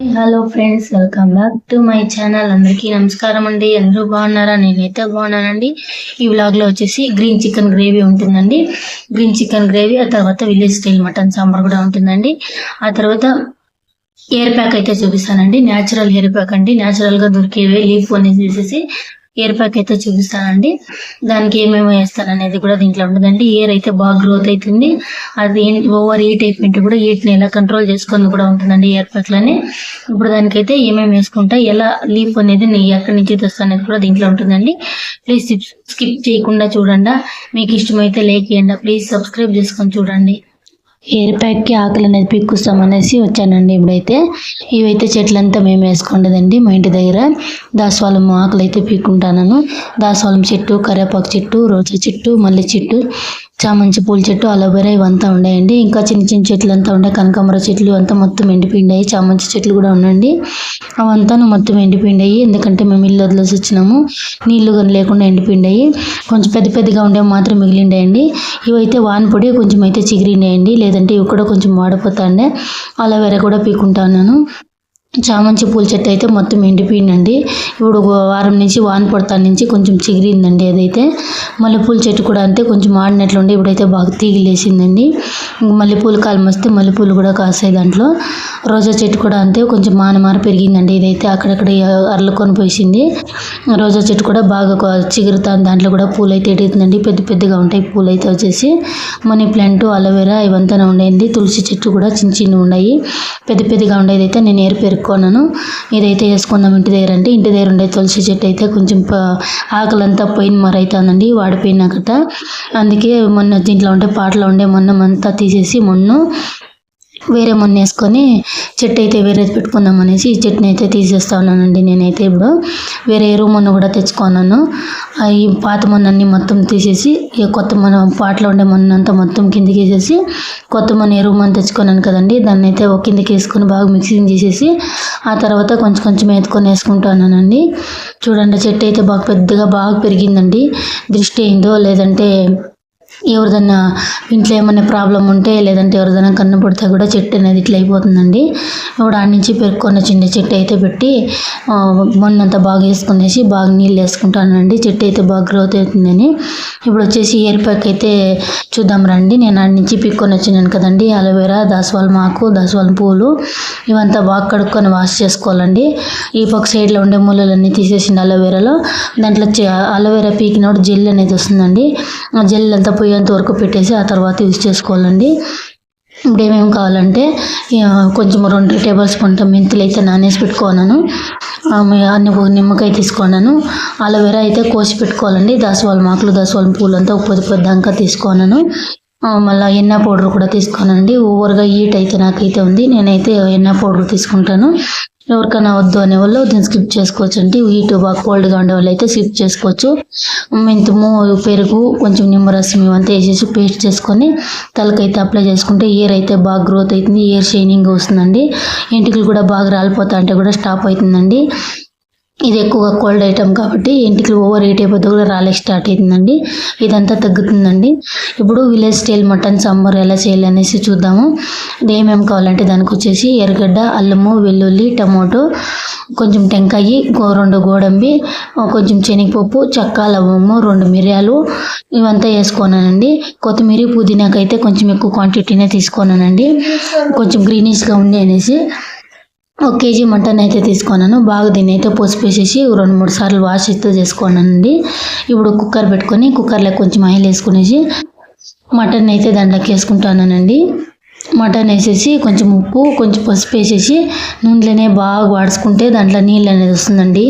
Hello friends welcome back to my channel అందరికీ నమస్కారం అండి. అందరూ బాగున్నారా? నేనైతే బాగున్నానండి. ఈ వ్లాగ్లో వచ్చేసి గ్రీన్ చికెన్ గ్రేవీ ఉంటుందండి. గ్రీన్ చికెన్ గ్రేవీ ఆ తర్వాత విలేజ్ స్టైల్ మటన్ సాంబార్ కూడా ఉంటుందండి. ఆ తర్వాత హెయిర్ ప్యాక్ అయితే చూపిస్తానండి. న్యాచురల్ హెయిర్ ప్యాక్ అండి. న్యాచురల్గా దొరికేవి లీఫ్ అనేది తీసేసి హెయిర్ అయితే చూపిస్తానండి. దానికి ఏమేమి వేస్తాను అనేది కూడా దీంట్లో ఉంటుందండి. ఏర్ అయితే బాగా గ్రోత్ అవుతుంది అది ఓవర్ హీట్ అయిపోయింటే కూడా హీట్ ఎలా కంట్రోల్ చేసుకుని కూడా ఉంటుందండి ఏర్పాట్లని లోని ఇప్పుడు దానికైతే ఏమేమి వేసుకుంటా ఎలా లీఫ్ అనేది నీ ఎక్కడి నుంచి తెస్తా అనేది కూడా దీంట్లో ఉంటుందండి. ప్లీజ్ స్కిప్ చేయకుండా చూడండి. మీకు ఇష్టమైతే లేక్ చేయండి. ప్లీజ్ సబ్స్క్రైబ్ చేసుకొని చూడండి. హెయిర్ ప్యాక్కి ఆకులు అనేది పిక్కుస్తామనేసి వచ్చానండి ఇప్పుడైతే. ఇవైతే చెట్లంతా మేము వేసుకోండదండి మా ఇంటి దగ్గర. దాసవాళం ఆకులు అయితే పీక్కుంటాను దాసవాళం చెట్టు కరివేపాకు చెట్టు రోజా చెట్టు మల్లె చెట్టు చామంతి పూల చెట్టు అలోవెరా ఇవంతా ఉన్నాయండి ఇంకా చిన్న చిన్న చెట్లు అంతా ఉండే కనకాంబర చెట్లు అంతా మొత్తం ఎండిపోయినాయి చామంతి చెట్లు కూడా ఉండండి. అవంతా మొత్తం ఎండిపోయినాయి ఎందుకంటే మేము ఇల్లు వదిలేసి వచ్చినాము. నీళ్ళు కానీ లేకుండా ఎండిపోయినాయి కొంచెం పెద్ద పెద్దగా ఉండేవి మాత్రం మిగిలిండేయండి. ఇవైతే వాన పొడి కొంచెం అయితే చిగిరినాయండి లేదంటే ఇవి కూడా కొంచెం వాడిపోతాండే అలోవెరా కూడా పీకుంటాను చామంతి పూల చెట్టు అయితే మొత్తం ఎండిపోయిందండి. ఇప్పుడు ఒక వారం నుంచి వాన పడతా నుంచి కొంచెం చిగిరిందండి అదైతే మల్లెపూల చెట్టు కూడా అంతే కొంచెం ఆడినట్లుండి ఇప్పుడైతే బాగా తీగిలేసిందండి. మల్లెపూలు కాలం వస్తే మల్లెపూలు కూడా కాసాయి దాంట్లో. రోజా చెట్టు కూడా అంతే కొంచెం మానమార పెరిగిందండి ఇదైతే. అక్కడక్కడ అరలుకొని పోసింది రోజా చెట్టు కూడా బాగా చిగురుతాను దాంట్లో కూడా పూలు అయితే ఎడుగుతుందండి. పెద్ద పెద్దగా ఉంటాయి. పూలు అయితే వచ్చేసి మనీ ప్లాంట్ అలోవెరా ఇవంతా ఉండేది తులసి చెట్టు కూడా చిన్న చిన్న ఉన్నాయి. పెద్ద పెద్దగా ఉండేది అయితే నేను ఏరు పెట్టుకున్నాను ఇదైతే వేసుకుందాం ఇంటి దగ్గర అంటే ఇంటి దగ్గర ఉండే తులసి చెట్టు అయితే కొంచెం ఆకలంతా పోయిన మరి అవుతుందండి వాడిపోయినాకట. అందుకే మొన్న దీంట్లో ఉండే పాటలో ఉండే మొన్న అంతా తీసేసి మొన్న వేరే మొన్న వేసుకొని చెట్టు అయితే వేరేది పెట్టుకుందాం అనేసి ఈ చెట్టుని అయితే తీసేస్తా ఉన్నానండి నేనైతే ఇప్పుడు. వేరే ఎరువు మొన్న కూడా తెచ్చుకున్నాను. ఈ పాత మొన్న అన్ని మొత్తం తీసేసి ఈ కొత్త మన పాటలో ఉండే మొన్న అంతా మొత్తం కిందికి వేసేసి కొత్త మొన్న ఎరువు మొన్న తెచ్చుకున్నాను కదండి దాన్ని అయితే ఒక కిందికి వేసుకొని బాగా మిక్సింగ్ చేసేసి ఆ తర్వాత కొంచెం కొంచెం ఎత్తుకొని వేసుకుంటున్నానండి చూడండి చెట్టు అయితే బాగా పెద్దగా బాగా పెరిగిందండి. దృష్టి అయిందో లేదంటే ఎవరిదన్నా ఇంట్లో ఏమైనా ప్రాబ్లం ఉంటే లేదంటే ఎవరిదైనా కన్ను పడితే కూడా చెట్టు అనేది ఇట్లా అయిపోతుందండి. ఇప్పుడు ఆడ నుంచి పెరుక్కున్న చిన్న చెట్టు అయితే పెట్టి మొన్నంతా బాగా వేసుకునేసి బాగా నీళ్ళు వేసుకుంటానండి. చెట్టు అయితే బాగా గ్రోత్ అవుతుందని. ఇప్పుడు వచ్చేసి ఇయర్ అయితే చూద్దాం రండి. నేను ఆడి నుంచి పిక్కొని వచ్చినాను కదండి. అలోవెరా దాసవాళ్ళ మాకు దాసవాళ్ళ పూలు. ఇవంతా బాగా కడుక్కొని వాష్ చేసుకోవాలండి. ఈ పక్క సైడ్లో ఉండే మూలలన్నీ తీసేసింది అలోవెరాలో దాంట్లో అలోవెరా పీకినప్పుడు జెల్ అనేది వస్తుందండి. ఆ జెల్ అంతా పోయి పోయేంత వరకు పెట్టేసి ఆ తర్వాత యూజ్ చేసుకోవాలండి. ఇప్పుడు ఏమేమి కావాలంటే కొంచెం రెండు టేబుల్ స్పూన్ మెంతులు అయితే నానేసి పెట్టుకున్నాను అన్ని నిమ్మకాయ తీసుకున్నాను అలోవెరా అయితే కోసి పెట్టుకోవాలండి. దాసవాళం మాకులు దాసవాళం పూలంతా పొద్దు పొద్దాక తీసుకున్నాను మళ్ళీ ఎన్న పౌడర్ కూడా తీసుకున్నానండి ఓవర్గా హీట్ అయితే నాకైతే ఉంది. నేనైతే ఎన్న పౌడర్ తీసుకుంటాను. ఎవరికైనా వద్దు అనే వాళ్ళు దీన్ని స్కిప్ చేసుకోవచ్చు అంటే హీట్ బాగా కోల్డ్గా ఉండే వాళ్ళు అయితే స్కిప్ చేసుకోవచ్చు. మెంతము పెరుగు కొంచెం నిమ్మరసం ఇవంతా వేసేసి పేస్ట్ చేసుకొని తలకైతే అప్లై చేసుకుంటే ఇయర్ అయితే బాగా గ్రోత్ అవుతుంది. ఇయర్ షైనింగ్ వస్తుందండి. ఎంటికలు కూడా బాగా రాలిపోతా అంటే కూడా స్టాప్ అవుతుందండి. ఇది ఎక్కువగా కోల్డ్ ఐటమ్ కాబట్టి ఇంటికి ఓవర్ హీట్ అయిపోతే కూడా రాలేక స్టార్ట్ అవుతుందండి ఇదంతా తగ్గుతుందండి. ఇప్పుడు విలేజ్ స్టైల్ మటన్ సాంబార్ ఎలా చేయాలి అనేసి చూద్దాము. ఏమేమి కావాలంటే దానికి వచ్చేసి ఎర్రగడ్డ అల్లము వెల్లుల్లి టమాటో కొంచెం టెంకాయ రెండు గోడంబి కొంచెం శనగపప్పు చెక్క లవము రెండు మిరియాలు ఇవంతా వేసుకున్నానండి. కొత్తిమీర పుదీనాకైతే కొంచెం ఎక్కువ క్వాంటిటీనే తీసుకున్నానండి. కొంచెం గ్రీనిష్గా ఉంది అనేసి ఒక కేజీ మటన్ అయితే తీసుకున్నాను. బాగా దీన్ని అయితే పోసిపేసేసి రెండు మూడు సార్లు వాష్ అయితే చేసుకున్నానండి ఇప్పుడు కుక్కర్ పెట్టుకొని కుక్కర్లో కొంచెం ఆయిల్ వేసుకునేసి మటన్ అయితే దాంట్లోకి వేసుకుంటానండి మటన్ వేసేసి కొంచెం ఉప్పు కొంచెం పసుపు వేసేసి నూనెలోనే బాగా వాడుచుకుంటే దాంట్లో నీళ్ళు అనేది వస్తుందండి.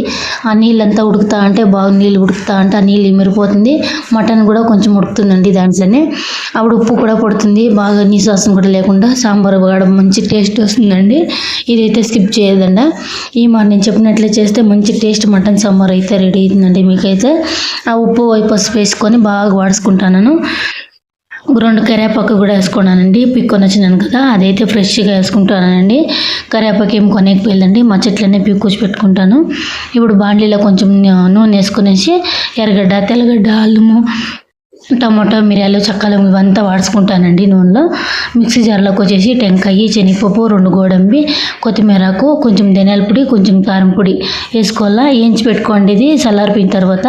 ఆ నీళ్ళంతా ఉడుకుతా అంటే బాగా నీళ్ళు ఉడుకుతా అంటే ఆ నీళ్ళు ఇమిరిపోతుంది. మటన్ కూడా కొంచెం ఉడుకుతుందండి దాంట్లోనే. అప్పుడు ఉప్పు కూడా పడుతుంది. బాగా నీశ్వాసం కూడా లేకుండా సాంబార్ కూడా మంచి టేస్ట్ వస్తుందండి. ఇదైతే స్కిప్ చేయదండి ఈ మాట నేను చెప్పినట్లే చేస్తే మంచి టేస్ట్ మటన్ సాంబార్ అయితే రెడీ అవుతుందండి మీకైతే. ఆ ఉప్పు పసుపు వేసుకొని బాగా వాడుచుకుంటాను రెండు కరివేపాకు కూడా వేసుకున్నానండి. పిక్కొని వచ్చినాను కదా అదైతే ఫ్రెష్గా వేసుకుంటానండి. కరివేపాకు ఏం కొనేకపోయిందండి మా చెట్లనే పిక్కొచ్చి పెట్టుకుంటాను. ఇప్పుడు బాండ్లీలో కొంచెం నూనె వేసుకునేసి ఎర్రగడ్డ తెల్లగడ్డ అల్లము టమాటో మిరియాలు చక్కలు ఇవంతా వాడుచుకుంటానండి నూనెలో. మిక్సీ జార్లోకి వచ్చేసి టెంకాయ శనగపప్పు రెండు గోడంబి కొత్తిమీరకు కొంచెం ధనియాల పొడి కొంచెం కారం పొడి వేసుకోవాలా? వేయించి పెట్టుకోండి ఇది చల్లారిపోయిన తర్వాత.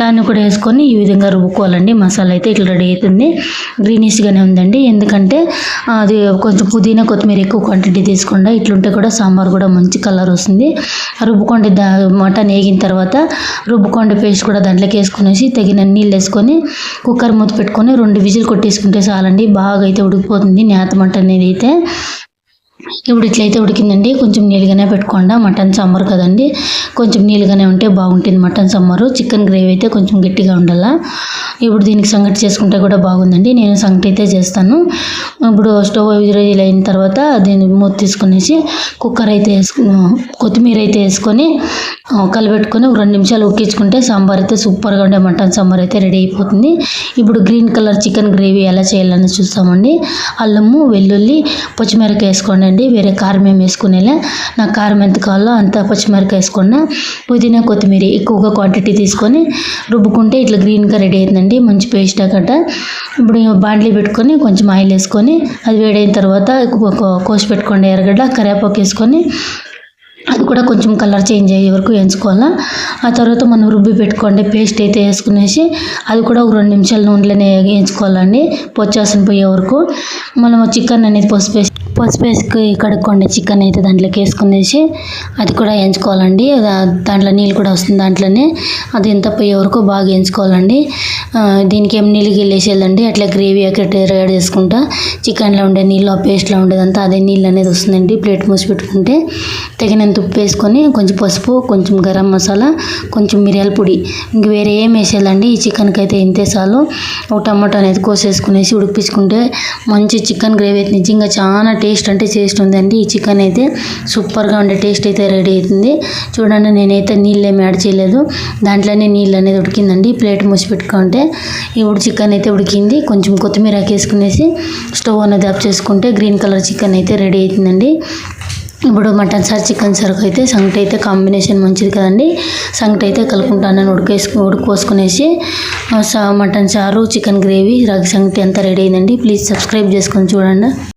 దాన్ని కూడా వేసుకొని ఈ విధంగా రుబ్బుకోవాలండి. మసాలా అయితే ఇట్లా రెడీ అవుతుంది. గ్రీనిష్గానే ఉందండి. ఎందుకంటే అది కొంచెం పుదీనా కొత్తిమీర ఎక్కువ క్వాంటిటీ తీసుకోండి. ఇట్లుంటే కూడా సాంబార్ కూడా మంచి కలర్ వస్తుంది. రుబ్బుకోండి దా మటన్ వేగిన తర్వాత రుబ్బుకోండి పేస్ట్ కూడా దాంట్లోకి వేసుకునేసి తగిన నీళ్ళు వేసుకొని కుక్కర్ మూత పెట్టుకొని రెండు విజిల్ కొట్టేసుకుంటే చాలండి. బాగా అయితే ఉడికిపోతుంది. నేతమంట అనేది అయితే ఇప్పుడు ఇట్లయితే ఉడికిందండి. కొంచెం నీళ్ళుగానే పెట్టుకోండి. మటన్ సాంబార్ కదండి. కొంచెం నీళ్ళుగానే ఉంటే బాగుంటుంది మటన్ సాంబారు. చికెన్ గ్రేవీ అయితే కొంచెం గట్టిగా ఉండాల. ఇప్పుడు దీనికి సంగటి చేసుకుంటే కూడా బాగుందండి. నేను సంగటి అయితే చేస్తాను. ఇప్పుడు స్టవ్ విజిల్ అయిన తర్వాత దీన్ని మూత తీసుకునేసి కుక్కర్ అయితే వేసుకు కొత్తిమీర అయితే వేసుకొని ఆ, కలబెట్టుకొని ఒక రెండు నిమిషాలు ఉక్కించుకుంటే సాంబార్ అయితే సూపర్గా ఉండే మటన్ సాంబార్ అయితే రెడీ అయిపోతుంది. ఇప్పుడు గ్రీన్ కలర్ చికెన్ గ్రేవీ ఎలా చేయాలని చూస్తామండి. అల్లము వెల్లుల్లి పచ్చిమిరపకాయ వేసుకోండి. అండి వేరే కారం ఏం వేసుకునేలా. నాకు కారం ఎంత కావాలో అంత పచ్చిమిరక వేసుకున్నా పుదీనా కొత్తిమీర ఎక్కువగా క్వాంటిటీ తీసుకొని రుబ్బుకుంటే ఇట్లా గ్రీన్గా రెడీ అవుతుందండి. మంచి పేస్ట్ అక్కడ. ఇప్పుడు బాండ్లీ పెట్టుకొని కొంచెం ఆయిల్ వేసుకొని అది వేడైన తర్వాత ఒక కోసి పెట్టుకోండి. ఎర్రగడ్డ కరివేపాకు వేసుకొని అది కూడా కొంచెం కలర్ చేంజ్ అయ్యే వరకు వేయించుకోవాలా. ఆ తర్వాత మనం రుబ్బి పెట్టుకోండి. పేస్ట్ అయితే వేసుకునేసి అది కూడా ఒక రెండు నిమిషాల నూనెలోనే వేయించుకోవాలండి. పొచ్చాసన పోయే వరకు. మనం చికెన్ అనేది పసుపు వేసి పసుపు వేసుకు కడుక్కోండి చికెన్ అయితే దాంట్లోకి వేసుకునేసి అది కూడా ఎంచుకోవాలండి దాంట్లో నీళ్ళు కూడా వస్తుంది దాంట్లోనే. అది ఎంత పోయే వరకు బాగా ఎంచుకోవాలండి దీనికి ఏం నీళ్ళు గిల్లు వేసేయాలండి అట్లా గ్రేవీ ఒకటి రెడీ చేసుకుంటా. చికెన్లో ఉండే నీళ్ళు ఆ పేస్ట్లో ఉండేదంతా అదే నీళ్ళు అనేది వస్తుందండి. ప్లేట్ మూసి పెట్టుకుంటే తగినంత ఉప్పు వేసుకొని కొంచెం పసుపు కొంచెం గరం మసాలా కొంచెం మిరియాల పొడి. ఇంక వేరే ఏం వేసేయాలండి. ఈ చికెన్కి అయితే ఇంతే చాలు. ఒక టమాటో అనేది కోసేసుకునేసి ఉడిపించుకుంటే మంచి చికెన్ గ్రేవీ అయితే నిజంగా చాలా టేస్ట్ అంటే టేస్ట్ ఉందండి. ఈ చికెన్ అయితే సూపర్గా ఉండే టేస్ట్ అయితే రెడీ అవుతుంది. చూడండి నేనైతే నీళ్ళు ఏమి యాడ్ చేయలేదు. దాంట్లోనే నీళ్ళు అనేది ఉడికిందండి. ప్లేట్ మూసి పెట్టుకుంటే ఇప్పుడు చికెన్ అయితే ఉడికింది. కొంచెం కొత్తిమీర వేసుకునేసి స్టవ్ అనేది ఆఫ్ చేసుకుంటే గ్రీన్ కలర్ చికెన్ అయితే రెడీ అవుతుందండి. ఇప్పుడు మటన్ సార్ చికెన్ సరుకు అయితే సంగటి అయితే కాంబినేషన్ మంచిది కదండి. సంగటి అయితే కలుపుకుంటానని ఉడికేసుకు ఉడుకోసుకునేసి మటన్ చారు చికెన్ గ్రేవీ రాగి సంగటి అంతా రెడీ అయిందండి. ప్లీజ్ సబ్స్క్రైబ్ చేసుకొని చూడండి.